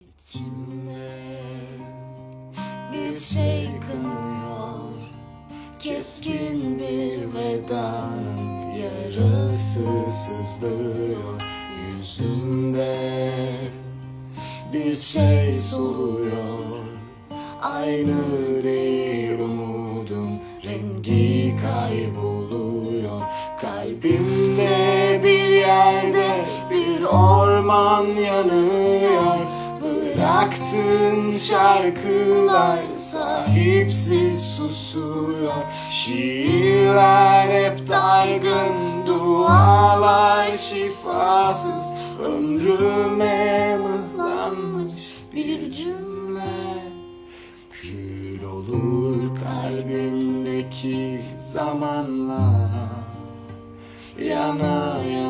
İçimde bir şey kanıyor Keskin bir vedanın yarası sızlıyor. Yüzümde bir şey soluyor. Aynı değil umudum rengi kayboluyor. Kalbimde bir yerde bir orman yanıyor Bıraktığın şarkılar sahipsiz susuyor. Şiirler hep dargın, dualar şifasız. Ömrüme mıhlanmış bir cümle. Kül olur kalbimdeki zamanla. Yana yana